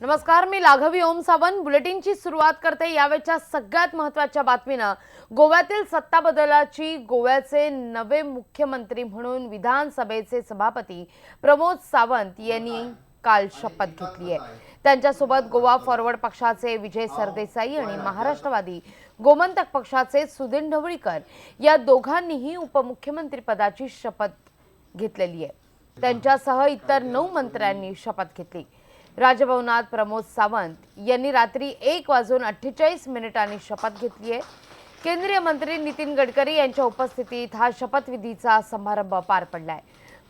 नमस्कार मी लाघवी ओम सावंत. बुलेटिनची सुरुवात करते यावेळच्या सगळ्यात महत्त्वाच्या बातमीनं. गोव्यातील सत्ता बदलाची गोव्याचे नवे मुख्यमंत्री म्हणून विधानसभेचे सभापती प्रमोद सावंत यांनी काल शपथ घेतली आहे. त्यांच्यासोबत गोवा फॉरवर्ड पक्षाचे विजय सरदेसाई आणि महाराष्ट्रवादी गोमंतक पक्षाचे सुधीर ढवळीकर या दोघांनीही उपमुख्यमंत्री पदाची शपथ घेतलेली आहे. त्यांच्यासह इतर नऊ मंत्र्यांनी शपथ घेतली. राजभवनात प्रमोद सावंत यांनी रात्री एक वाजून अठ्ठेचाळीस मिनिटांनी शपथ घेतली आहे केंद्रीय मंत्री नितीन गडकरी यांच्या उपस्थितीत हा शपथविधीचा समारंभ पार पडलाय.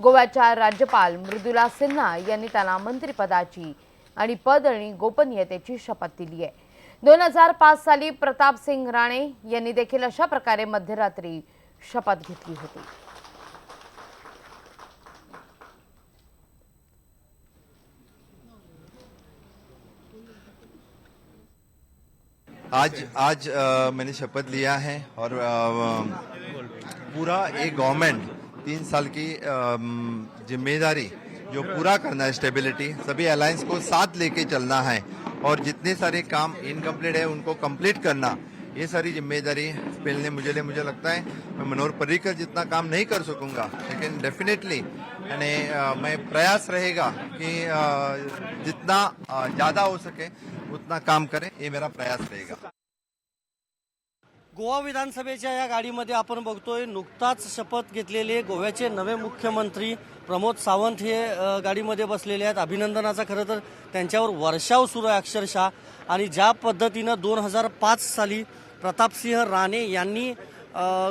गोव्याच्या राज्यपाल मृदुला सिन्हा यांनी त्यांना मंत्रिपदाची आणि पद आणि गोपनीयतेची शपथ दिली आहे दोन हजार पाच साली प्रताप सिंग राणे यांनी देखील अशा प्रकारे मध्यरात्री शपथ घेतली होती. आज आज आ, मैंने शपथ लिया है और आ, पूरा एक गवर्नमेंट तीन साल की ज़िम्मेदारी जो पूरा करना है स्टेबिलिटी सभी अलायंस को साथ लेके चलना है और जितने सारे काम इनकम्प्लीट है उनको कंप्लीट करना ये सारी जिम्मेदारी पेलने मुझे लिए मुझे लगता है मैं मनोहर पर्रिकर जितना काम नहीं कर सकूंगा लेकिन डेफिनेटली यानी मैं प्रयास रहेगा कि जितना ज्यादा हो सके उतना काम करें ये मेरा प्रयास रहेगा। गोवा विधानसभेच्या या गाडीमध्ये आपण बघतोय नुकताच शपथ घेतलेले गोव्याचे नवे मुख्यमंत्री प्रमोद सावंत हे गाडीमध्ये बसलेले आहेत. अभिनंदनाचा खरं तर त्यांच्यावर वर्षाव सुरू आहे अक्षरशः. आणि ज्या पद्धतीनं दोन हजार पाच साली प्रतापसिंह राणे यांनी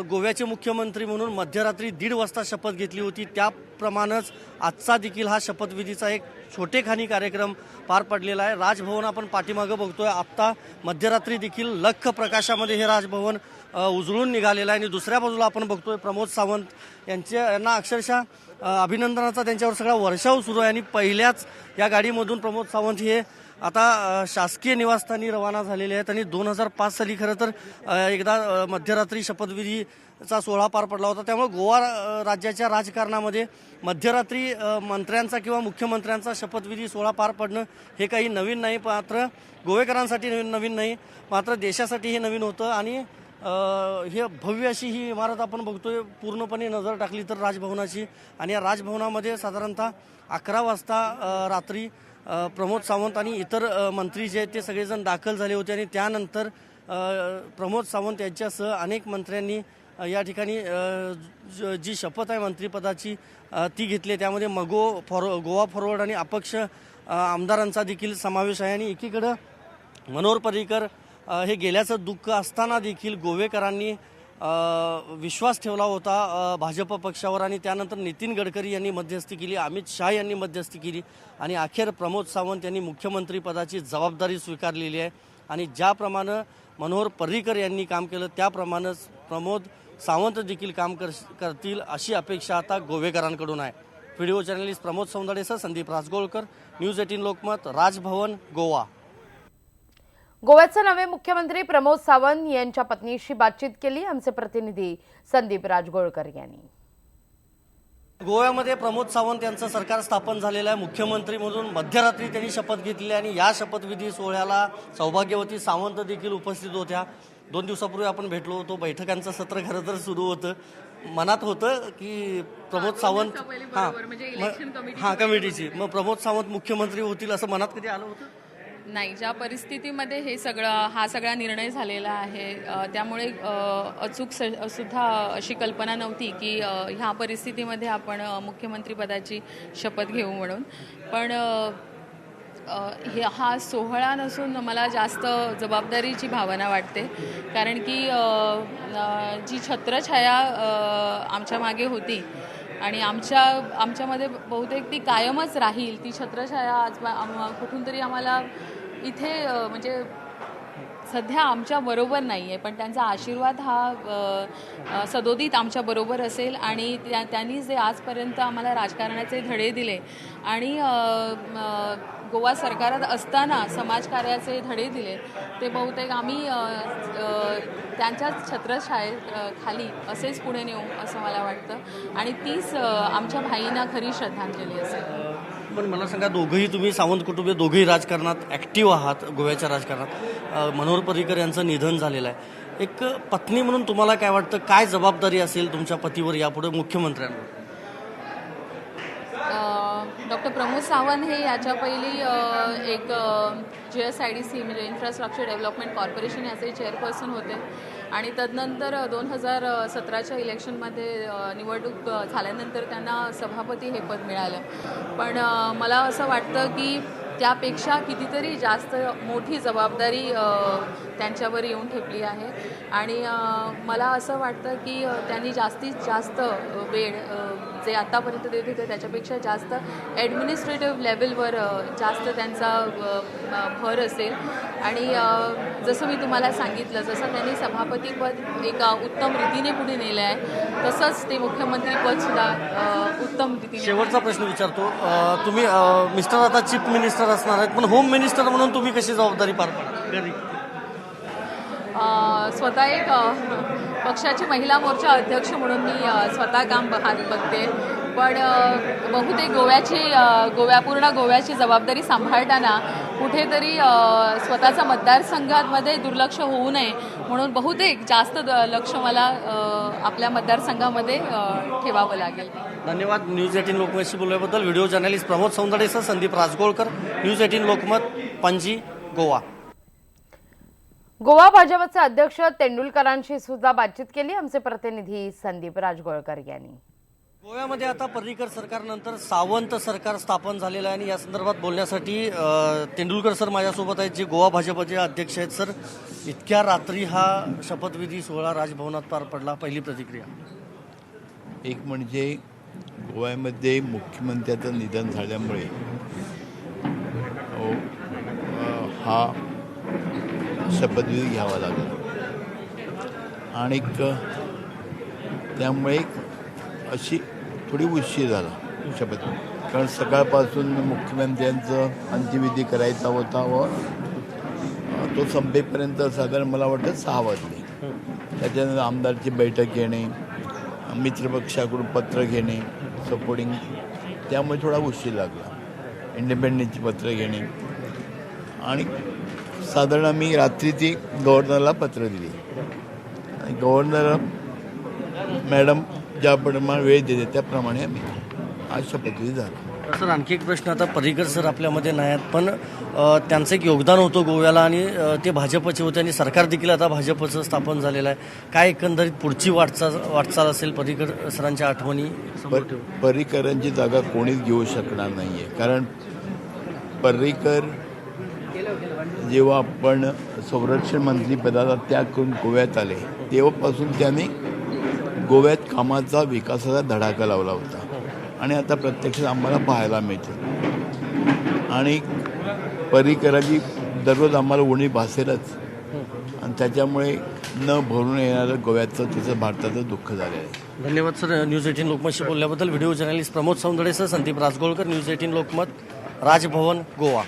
गोव्याचे मुख्यमंत्री म्हणून मध्यरात्री दीड वाजता शपथ घेतली होती. त्याप्रमाणेच आजचा देखील हा शपथविधीचा एक छोटेखानी कार्यक्रम पार पडलेला आहे. राजभवन आपण पाठीमागं बघतोय. आत्ता मध्यरात्री देखील लख प्रकाशामध्ये हे राजभवन उजळून निघालेलं आहे. आणि दुसऱ्या बाजूला आपण बघतोय प्रमोद सावंत यांच्या यांना अक्षरशः अभिनंदनाचा त्यांच्यावर सगळा वर्षाव सुरू आहे. आणि पहिल्याच या गाडीमधून प्रमोद सावंत हे आता शासकीय निवासस्थानी रवाना झालेले आहेत आणि दोन हजार पाच साली खरं तर एकदा मध्यरात्री शपथविधीचा सोहळा पार पडला होता. त्यामुळे गोवा राज्याच्या राजकारणामध्ये मध्यरात्री मंत्र्यांचा किंवा मुख्यमंत्र्यांचा शपथविधी सोहळा पार पडणं हे काही नवीन नाही. मात्र गोवेकरांसाठी नवीन नवीन नाही. मात्र देशासाठी हे नवीन होतं आणि हे भव्य अशी ही इमारत आपण बघतोय. पूर्णपणे नजर टाकली तर राजभवनाची. आणि या राजभवनामध्ये साधारणतः अकरा वाजता रात्री प्रमोद सावंत आणि इतर मंत्री जे आहेत ते सगळेजण दाखल झाले होते आणि त्यानंतर प्रमोद सावंत यांच्यासह अनेक मंत्र्यांनी या ठिकाणी जी शपथ आहे मंत्रिपदाची ती घेतली आहे. त्यामध्ये मगो फॉर गोवा फॉरवर्ड आणि अपक्ष आमदारांचा देखील समावेश आहे आणि एकीकडं मनोहर पर्रिकर हे गेल्याचं दुःख असताना देखील गोवेकरांनी विश्वास ठेवला होता भाजप पक्षावर आणि त्यानंतर नितीन गडकरी यांनी मध्यस्थी केली अमित शाह यांनी मध्यस्थी केली आणि अखेर प्रमोद सावंत यांनी मुख्यमंत्रीपदाची जबाबदारी स्वीकारलेली आहे. आणि ज्याप्रमाणे मनोहर पर्रिकर यांनी काम केलं त्याप्रमाणेच प्रमोद सावंत देखील काम कर करतील अशी अपेक्षा आता गोवेकरांकडून आहे. व्हिडिओ जर्नलिस्ट प्रमोद सौंदडेसह संदीप राजगोळकर न्यूज एटीन लोकमत राजभवन गोवा. गोव्याचे नवे मुख्यमंत्री प्रमोद सावंत यांच्या पत्नीशी बातचीत केली. आमचे प्रतिनिधी संदीप राजगोळकर यांनी. गोव्यामध्ये प्रमोद सावंत यांचं सरकार स्थापन झालेलं आहे. मुख्यमंत्री म्हणून मध्यरात्री त्यांनी शपथ घेतली आणि या शपथविधी सोहळ्याला सौभाग्यवती सावंत देखील उपस्थित होत्या. दोन दिवसापूर्वी आपण भेटलो होतो. बैठकांचं सत्र खरं तर सुरू होतं. मनात होतं की प्रमोद सावंत हां. हां कमिटीची मग प्रमोद सावंत मुख्यमंत्री होतील असं मनात कधी आलं होतं? नाही ज्या परिस्थितीमध्ये हे सगळं हा सगळा निर्णय झालेला आहे त्यामुळे अचूक स- सुद्धा अशी कल्पना नव्हती की ह्या परिस्थितीमध्ये आपण मुख्यमंत्रीपदाची शपथ घेऊ म्हणून. पण हे हा सोहळा नसून मला जास्त जबाबदारीची भावना वाटते. कारण की जी छत्रछाया आमच्या मागे होती आणि आमच्या आमच्यामध्ये बहुतेक ती कायमच राहील. ती छत्रछाया आज कुठून तरी आम्हाला इथे म्हणजे सध्या आमच्या बरोबर नाही आहे पण त्यांचा आशीर्वाद हा सदोदित आमच्या बरोबर असेल आणि त्या त्यांनी जे आजपर्यंत आम्हाला राजकारणाचे धडे दिले आणि गोवा सरकारात असताना समाजकार्याचे धडे दिले ते बहुतेक आम्ही त्यांच्याच छत्रछायेत खाली असेच पुढे नेऊ असं मला वाटतं. आणि तीच आमच्या भाईंना खरी श्रद्धांजली असेल. पण मला सांगा दोघंही तुम्ही सावंत कुटुंबीय दोघंही राजकारणात ॲक्टिव्ह आहात गोव्याच्या राजकारणात. मनोहर पर्रिकर यांचं निधन झालेलं आहे. एक पत्नी म्हणून तुम्हाला काय वाटतं? काय जबाबदारी असेल तुमच्या पतीवर यापुढे मुख्यमंत्र्यांवर? डॉक्टर प्रमोद सावंत हे याच्या पहिली एक G S I D C म्हणजे इन्फ्रास्ट्रक्चर डेव्हलपमेंट कॉर्पोरेशन याचे चेअरपर्सन होते. आणि तदनंतर दोन हजार सतराच्या इलेक्शनमध्ये निवडणूक झाल्यानंतर त्यांना सभापती हे पद मिळालं. पण मला असं वाटतं की त्यापेक्षा कितीतरी जास्त मोठी जबाबदारी त्यांच्यावर येऊन ठेपली आहे. आणि मला असं वाटतं की त्यांनी जास्तीत जास्त वेळ जे आत्तापर्यंत देत होते त्याच्यापेक्षा जास्त ॲडमिनिस्ट्रेटिव्ह लेवलवर जास्त त्यांचा भर असेल. आणि जसं मी तुम्हाला सांगितलं जसं त्यांनी सभापतीपद एका उत्तम रीतीने पुढे नेलं आहे तसंच ते मुख्यमंत्रीपदसुद्धा उत्तम रीतीने शेवटचा प्रश्न विचारतो. तुम्ही मिस्टर आता चीफ मिनिस्टर असणार आहेत पण होम मिनिस्टर म्हणून तुम्ही कशी जबाबदारी पार पाडा स्वतः एक पक्षाची महिला मोर्चा अध्यक्ष म्हणून मी स्वतः काम पाहत बघते. पण बहुतेक गोव्याची गोव्या पूर्ण गोव्याची जबाबदारी सांभाळताना कुठेतरी स्वतःचा मतदारसंघामध्ये दुर्लक्ष होऊ नये म्हणून बहुतेक जास्त द- लक्ष मला आपल्या मतदारसंघामध्ये ठेवावं लागेल. धन्यवाद. न्यूज एटीन लोकमतशी बोलल्याबद्दल व्हिडिओ जर्नलिस्ट प्रमोद सौंदडेसह Sandeep Rajgolkar. News eighteen Lokmat Panaji Goa. Goa भाजपचे अध्यक्ष तेंडुलकरांशी सुद्धा बातचीत केली. आमचे प्रतिनिधी संदीप राजगोळकर यांनी. गोव्यामध्ये आता पर्रिकर सरकारनंतर सावंत सरकार स्थापन झालेलं आहे आणि या संदर्भात बोलण्यासाठी तेंडुलकर सर माझ्यासोबत आहेत जे गोवा भाजपचे अध्यक्ष आहेत. सर इतक्या रात्री हा शपथविधी सोहळा राजभवनात पार पडला. पहिली प्रतिक्रिया. एक म्हणजे गोव्यामध्ये मुख्यमंत्र्याचं निधन झाल्यामुळे हा शपथविधी घ्यावा लागला. आणि त्यामुळे अशी थोडी उशीर झाला शपथ. कारण सकाळपासून मुख्यमंत्र्यांचं अंत्यविधी करायचा होता व तो संपेपर्यंत साधारण मला वाटतं सहा वाजले. त्याच्यानंतर आमदारची बैठक घेणे मित्रपक्षाकडून पत्र घेणे सपोर्टिंग त्यामुळे थोडा उशीर लागला. इंडिपेंडन्सची पत्र घेणे. आणि साधारण आम्ही रात्री ती गव्हर्नरला पत्र दिली. गव्हर्नर मॅडम ज्याप्रमाणे वेळ देते त्याप्रमाणे आम्ही आज शपथविधी झाला. सर आणखी एक प्रश्न आता पर्रिकर सर आपल्यामध्ये नाही आहेत पण त्यांचं एक योगदान होतं गोव्याला आणि ते भाजपचे होते आणि सरकार देखील आता भाजपचं स्थापन झालेलं आहे. काय एकंदरीत पुढची वाटचाल वाटचाल असेल पर्रिकर सरांच्या आठवणी? पर्रिकरांची जागा कोणीच घेऊ शकणार नाही आहे कारण पर्रिकर जेव्हा आपण संरक्षण मंत्री पदाचा त्याग करून गोव्यात आले तेव्हापासून त्याने गोव्यात कामाचा विकासाचा धडाका लावला होता. आणि आता प्रत्यक्षात आम्हाला पाहायला मिळते. आणि परिकराची दररोज आम्हाला उणी भासेलच. आणि त्याच्यामुळे न भरून येणारं गोव्याचं तिचं भारताचं दुःख झालेलं आहे. धन्यवाद सर. न्यूज एटीन लोकमतशी बोलल्याबद्दल video journalist Pramod Saundade sir. Sandeep Rajgolkar news eighteen Lokmat Raj Bhavan Goa.